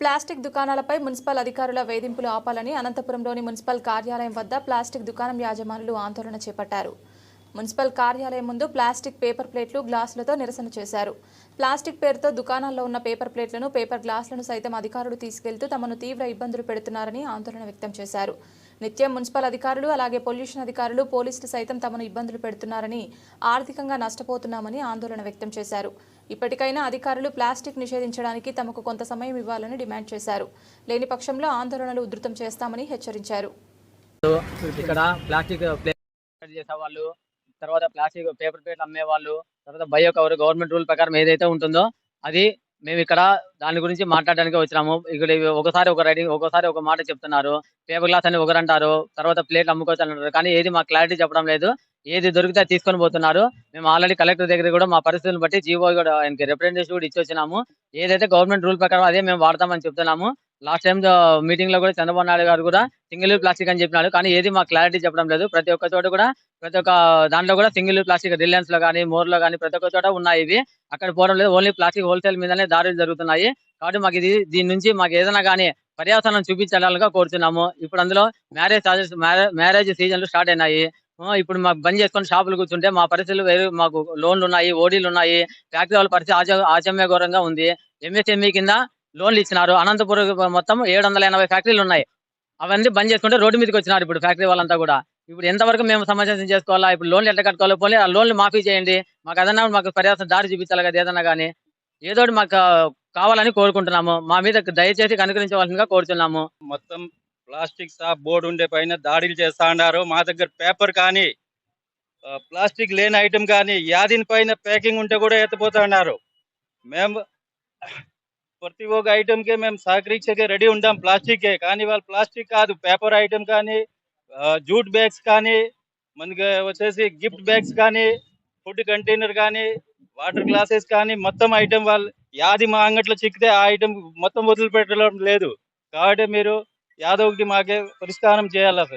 Plastic దుకాణాలపై municipal అధికారుల వేధింపులు ఆపాలని అనంతపురంలోని మున్సిపల్ కార్యాలయం వద్ద ప్లాస్టిక్ దుకాణం యాజమానులు ఆందోళన చేపట్టారు. మున్సిపల్ కార్యాలయం ముందు ప్లాస్టిక్ పేపర్ ప్లేట్లు గ్లాసులతో నిరసన చేశారు. ప్లాస్టిక్ పేరుతో దుకాణాల్లో ఉన్న పేపర్ ప్లేట్లను పేపర్ గ్లాసులను సైతం అధికారులు తీసుకెళ్తూ తమను తీవ్ర ఇబ్బందులు పెడుతున్నారని ఆందోళన వ్యక్తం చేశారు. నిత్యం మున్సిపల్ అధికారులు అలాగే పొల్యూషన్ అధికారులు పోలీసులు సైతం తమను ఇబ్బందులు పెడుతున్నారని ఆర్థికంగా నష్టపోతున్నామని ఆందోళన వ్యక్తం చేశారు. ఇప్పటికైనా అధికారులు ప్లాస్టిక్ నిషేధించడానికి తమకు కొంత సమయం ఇవ్వాలని డిమాండ్ చేశారు. లేని పక్షంలో ఆందోళనలు ఉధృతం చేస్తామని హెచ్చరించారు. ఇక్కడ ప్లాస్టిక్ తర్వాత ప్లాస్టిక్ పేపర్ ప్లేట్ అమ్మేవాళ్ళు తర్వాత బయో కవర్ గవర్నమెంట్ రూల్ ప్రకారం ఏదైతే ఉంటుందో అది మేము ఇక్కడ దాని గురించి మాట్లాడడానికి వచ్చినాము. ఇక్కడ ఒకసారి ఒక రైడింగ్ ఒకసారి ఒక మాట చెప్తున్నారు. పేపర్ గ్లాస్ అని ఒకరు అంటారు తర్వాత ప్లేట్ అమ్ముకోవచ్చు అంటారు కానీ ఏది మాకు క్లారిటీ చెప్పడం లేదు. ఏది దొరికితే తీసుకొని పోతున్నారు. మేము ఆల్రెడీ కలెక్టర్ దగ్గర కూడా మా పరిస్థితులను బట్టి జీవో కూడా ఆయనకి రిప్రజెంటేషన్ కూడా ఇచ్చి వచ్చినాము. ఏదైతే గవర్నమెంట్ రూల్ ప్రకారం అదే మేము వాడతామని చెప్తున్నాము. లాస్ట్ టైం మీటింగ్లో కూడా చంద్రబాబు నాయుడు గారు కూడా సింగిల్ ప్లాస్టిక్ అని చెప్పినాడు. కానీ ఏది మాకు క్లారిటీ చెప్పడం లేదు. ప్రతి ఒక్క చోట కూడా ప్రతి ఒక్క దాంట్లో కూడా సింగిల్ ప్లాస్టిక్ రిలయన్స్లో కానీ మోర్లో కానీ ప్రతి ఒక్క చోట ఉన్నాయి ఇవి. అక్కడ పోవడం లేదు. ఓన్లీ ప్లాస్టిక్ హోల్సేల్ మీదనే దారులు జరుగుతున్నాయి. కాబట్టి మాకు ఇది దీని నుంచి మాకు ఏదైనా కానీ పర్యావరణం చూపించాలని కోరుతున్నాము ఇప్పుడు అందులో మ్యారేజ్ మ్యారేజ్ సీజన్లు స్టార్ట్ అయినాయి. ఇప్పుడు మాకు బంద్ చేసుకొని షాపులు కూర్చుంటే మా పరిస్థితులు వేరు. మాకు లోన్లు ఉన్నాయి ఓడీలు ఉన్నాయి. ఫ్యాక్టరీ వాళ్ళ పరిస్థితి ఆచ ఆచమ్య ఘోరంగా ఉంది ఎంఎస్ఎంఈ కింద లోన్లు ఇచ్చినారు. అనంతపురం మొత్తం ఏడు వందల ఎనభై ఫ్యాక్టరీలు ఉన్నాయి. అవన్నీ బంద్ చేసుకుంటే రోడ్డు మీదకి వచ్చినారు ఇప్పుడు ఫ్యాక్టరీ వాళ్ళంతా కూడా. ఇప్పుడు ఎంతవరకు మేము సమాచారం చేసుకోవాలా? ఇప్పుడు లోన్లు ఎట్లా కట్టుకోవాలి పోనీ ఆ లోన్లు మాఫీ చేయండి. మాకు ఏదన్నా మాకు పర్యావరణ దారి చూపించాలి కదా ఏదన్నా కానీ. ఏదో ఒకటి మాకు కావాలని కోరుకుంటున్నాము. మా మీద దయచేసి కనుకరించవలసిందిగా కోరుతున్నాము మొత్తం ప్లాస్టిక్ షాప్ బోర్డు ఉండే పైన దాడులు చేస్తా ఉన్నారు మా దగ్గర పేపర్ కానీ ప్లాస్టిక్ లేని ఐటమ్ కానీ యాదిన పైన ప్యాకింగ్ ఉంటే కూడా ఎత్తిపోతా ఉన్నారు మేము ప్రతి ఒక్క item కి మేము సహకరించకే రెడీ ఉంటాం ప్లాస్టిక్. కానీ వాళ్ళు ప్లాస్టిక్ కాదు. పేపర్ ఐటమ్ కానీ జూట్ బ్యాగ్స్ కానీ మనకి వచ్చేసి గిఫ్ట్ బ్యాగ్స్ కానీ ఫుడ్ కంటైనర్ కానీ వాటర్ గ్లాసెస్ కానీ మొత్తం ఐటమ్ వాళ్ళు యాది మా అంగట్లో చిక్కితే ఆ ఐటమ్ మొత్తం వదిలిపెట్టడం లేదు. కాబట్టి మీరు యాదవ్కి ఒకటి మాకే పరిష్కారం చేయాలా సార్?